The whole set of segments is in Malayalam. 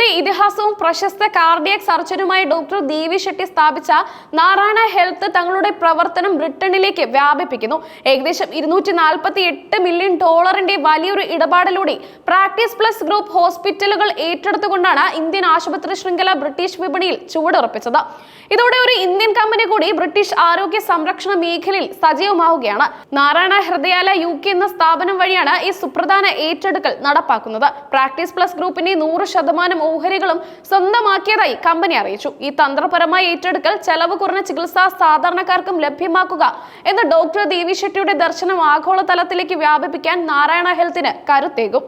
വർഷത്തെ ഇതിഹാസവും പ്രശസ്ത കാർഡിയക് സർജനുമായ ഡോക്ടർ ദേവി ഷെട്ടി സ്ഥാപിച്ച നാരായണ ഹെൽത്ത് തങ്ങളുടെ പ്രവർത്തനം ബ്രിട്ടനിലേക്ക് വ്യാപിപ്പിക്കുന്നു. ഏകദേശം ഇരുന്നൂറ്റി നാൽപ്പത്തി എട്ട് മില്യൺ ഡോളറിന്റെ വലിയൊരു ഇടപാടിലൂടെ പ്രാക്ടീസ് പ്ലസ് ഗ്രൂപ്പ് ഹോസ്പിറ്റലുകൾ ഏറ്റെടുത്തുകൊണ്ടാണ് ഇന്ത്യൻ ആശുപത്രി ശൃംഖല ബ്രിട്ടീഷ് വിപണിയിൽ ചുവടുറപ്പിച്ചത്. ഇതോടെ ഒരു ഇന്ത്യൻ കമ്പനി കൂടി ബ്രിട്ടീഷ് ആരോഗ്യ സംരക്ഷണ മേഖലയിൽ സജീവമാവുകയാണ്. നാരായണ ഹൃദയാലയ യു കെ എന്ന സ്ഥാപനം വഴിയാണ് ഈ സുപ്രധാന ഏറ്റെടുക്കൽ നടപ്പാക്കുന്നത്. പ്രാക്ടീസ് പ്ലസ് ഗ്രൂപ്പിന്റെ നൂറ് ശതമാനം ഓഹരികളും സ്വന്തമാക്കിയതായി കമ്പനി അറിയിച്ചു. ഈ തന്ത്രപരമായ ഏറ്റെടുക്കൽ ചെലവ് കുറഞ്ഞ ചികിത്സ സാധാരണക്കാർക്കും ലഭ്യമാക്കുക എന്ന ഡോക്ടർ ദേവി ഷെട്ടിയുടെ ദർശനം ആഗോളതലത്തിലേക്ക് വ്യാപിപ്പിക്കാൻ നാരായണ ഹെൽത്തിന് കരുത്തേകും.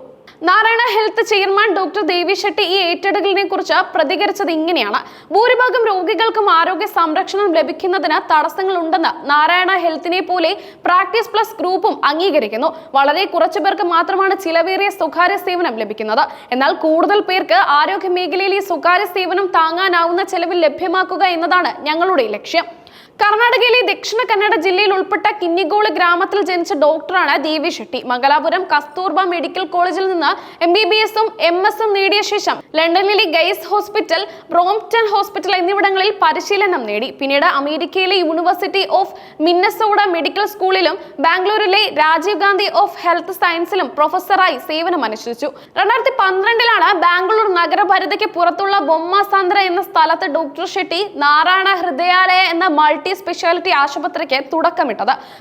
Narayana health chairman doctor Devi Shetty ഈ ഏറ്റെടുക്കലിനെ കുറിച്ച് പ്രതികരിച്ചത് ഇങ്ങനെയാണ്. ഭൂരിഭാഗം രോഗികൾക്കും ആരോഗ്യ സംരക്ഷണം ലഭിക്കുന്നതിന് തടസ്സങ്ങൾ ഉണ്ടെന്ന് നാരായണ ഹെൽത്തിനെ പോലെ പ്രാക്ടീസ് പ്ലസ് ഗ്രൂപ്പും അംഗീകരിക്കുന്നു. വളരെ കുറച്ചു പേർക്ക് മാത്രമാണ് ചിലവേറിയ സ്വകാര്യ സേവനം ലഭിക്കുന്നത്. എന്നാൽ കൂടുതൽ പേർക്ക് ആരോഗ്യ മേഖലയിൽ ഈ സ്വകാര്യ സേവനം താങ്ങാനാവുന്ന ചെലവിൽ ലഭ്യമാക്കുക എന്നതാണ് ഞങ്ങളുടെ ലക്ഷ്യം. കർണാടകയിലെ ദക്ഷിണ കന്നഡ ജില്ലയിൽ ഉൾപ്പെട്ട കിന്നിഗോൾ ഗ്രാമത്തിൽ ജനിച്ച ഡോക്ടറാണ് ദേവി ഷെട്ടി. മംഗലാപുരം കസ്തൂർബ മെഡിക്കൽ കോളേജിൽ നിന്ന് എം ബി ബി എസും എം എസും നേടിയ ശേഷം ലണ്ടനിലെ ഗൈസ് ഹോസ്പിറ്റൽ ബ്രോംപ്റ്റൺ ഹോസ്പിറ്റൽ എന്നിവിടങ്ങളിൽ പരിശീലനം നേടി. പിന്നീട് അമേരിക്കയിലെ യൂണിവേഴ്സിറ്റി ഓഫ് മിന്നസോഡ മെഡിക്കൽ സ്കൂളിലും ബാംഗ്ലൂരിലെ രാജീവ് ഗാന്ധി ഓഫ് ഹെൽത്ത് സയൻസിലും പ്രൊഫസറായി സേവനം അനുഷ്ഠിച്ചു. രണ്ടായിരത്തി പന്ത്രണ്ടിലാണ് ബാംഗ്ലൂർ നഗരപരിധിക്ക് പുറത്തുള്ള ബൊമ്മസാന്ദ്ര എന്ന സ്ഥലത്ത് ഡോക്ടർ ഷെട്ടി നാരായണ ഹൃദയാലയ എന്ന മൾട്ടി സ്പെഷ്യാലിറ്റി ആശുപത്രിക്ക് തുടക്കമിട്ടത്.